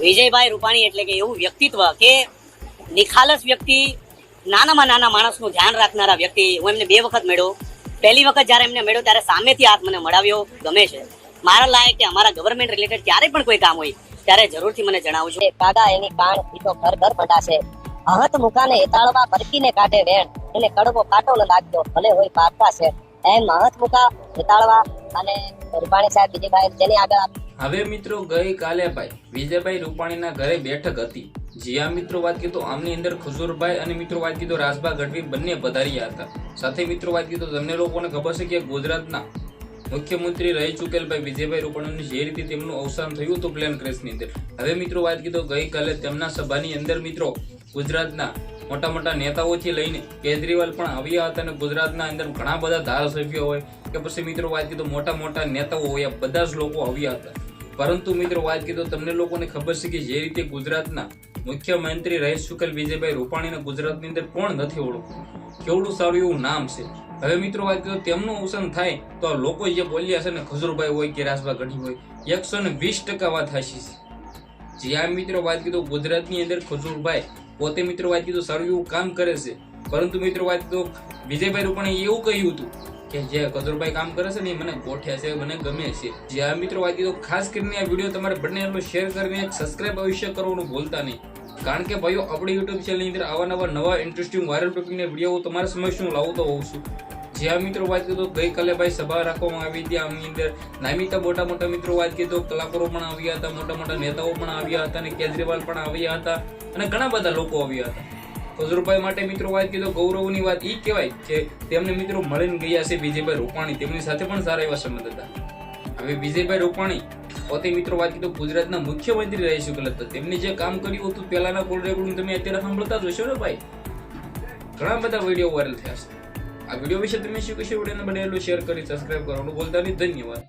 વિજયભાઈ રૂપાણી એટલે કે એવું વ્યક્તિત્વ કે નિખાલસ વ્યક્તિ, નાનામાં નાના માણસનું ધ્યાન રાખનારા વ્યક્તિ, હું એમને બે વખત મળ્યો. પહેલી વખત જ્યારે એમને મળ્યો ત્યારે સામેથી હાથ મને મળાવ્યો, ગમે છે. મારા લાયક કે અમારા ગવર્મેન્ટ રિલેટેડ ક્યારે પણ કોઈ કામ હોય, ત્યારે જરૂરથી મને જણાવજો. કાદા એની કાણ પીતો ઘર ઘર પડાશે અહત મુકાને એતાળવા પરકીને કાઢે વેણ. એને કડવો કાટો ન લાગ્યો ભલે હોય પારકા છે. એમ અહત મુકા એતાળવા અને રૂપાણી સાહેબ વિજયભાઈ જેની આગળ હવે મિત્રો ગઈ કાલે ભાઈ વિજયભાઈ રૂપાણીના ઘરે બેઠક હતી. જ્યાં મિત્રો, વાત કીધો, આમની અંદર ખુસુરભાઈ અને મિત્રો વાત કીધો, રાજભા ગઢવી બંને પધાર્યા હતા. સાથે મિત્રો વાત કીધો, તમને લોકોને ખબર છે કે ગુજરાતના મુખ્યમંત્રી રહી ચૂકેલ ભાઈ વિજયભાઈ રૂપાણીનું જે રીતે તેમનું અવસાન થયું હતું પ્લેન ક્રેશની અંદર. હવે મિત્રો વાત કીધો, ગઈકાલે તેમના સભાની અંદર મિત્રો ગુજરાતના મોટા મોટા નેતાઓથી લઈને કેજરીવાલ પણ આવ્યા હતા અને ગુજરાતના અંદર ઘણા બધા ધારાસભ્યો હોય કે પછી મિત્રો વાત કીધો, મોટા મોટા નેતાઓ હોય બધા જ લોકો આવ્યા હતા. પરંતુ મિત્રો વાત કીધો, તમને લોકોને ખબર છે કે જે રીતે ગુજરાતના મુખ્યમંત્રી રહીશ ચૂકેલ વિજયભાઈ રૂપાણીને ગુજરાતની અંદર કોણ નથી ઓળખતું? કેવડું સારું એવું નામ છે? હવે મિત્રો વાત કીધો, તેમનું અવસાન થાય તો આ લોકો જે બોલ્યા છે ને, ખજુરભાઈ હોય કે રાસભા ગઢી હોય, એકસો ને વીસ ટકા વાત હાચી છે. જ્યાં મિત્રો વાત કીધું, ગુજરાતની અંદર ખજુરભાઈ પોતે મિત્રો વાત કીધું, સારું એવું કામ કરે છે. પરંતુ મિત્રો વાત કીધું, વિજયભાઈ રૂપાણીએ એવું કહ્યું હતું કે જે કદુરભાઈ કામ કરે છે ને એ મને ગોઠ્યા છે, મને ગમે છે. જ્યાં મિત્રો વાત કીધું ખાસ કરીને આ વીડિયો તમારે બંને શેર કરીને સબસ્ક્રાઇબ અવશ્ય કરવાનું ભૂલતા નહીં. કારણ કે ભાઈઓ, આપણી યુટ્યુબ ચેનલની અંદર આવા નવા નવા ઇન્ટરેસ્ટિંગ વાયરલ ટોપિકના વીડિયો તમારા સમક્ષ હું લાવતો હોઉં છું. જ્યાં મિત્રો વાત કીધું ગઈકાલે ભાઈ સભા રાખવામાં આવી હતી આમની અંદર. નામિતા મોટા મોટા મિત્રો વાત કીધું કલાકારો પણ આવ્યા હતા, મોટા મોટા નેતાઓ પણ આવ્યા હતા અને કેજરીવાલ પણ આવ્યા હતા અને ઘણા બધા લોકો આવ્યા હતા. ખજુરભાઈ માટે મિત્રો વાત કીધો ગૌરવની વાત ઈ કહેવાય કે તેમને મિત્રો મળીને ગયા છે વિજયભાઈ રૂપાણી. તેમની સાથે પણ સારા એવા સંબંધ હતા. હવે વિજયભાઈ રૂપાણી પોતે મિત્રો વાત કીધું ગુજરાતના મુખ્યમંત્રી રહી ચૂકેલ હતા. તેમને જે કામ કર્યું હતું પહેલાના કોલ રેકોર્ડિંગ તમે અત્યારે સાંભળતા જ હશો ને ભાઈ? ઘણા બધા વીડિયો વાયરલ થયા છે. આ વીડિયો વિશે તમે શું કહેશો? વિડીયોને બનેલું શેર કરી સબસ્ક્રાઇબ કરવાનું બોલતા નહીં. ધન્યવાદ.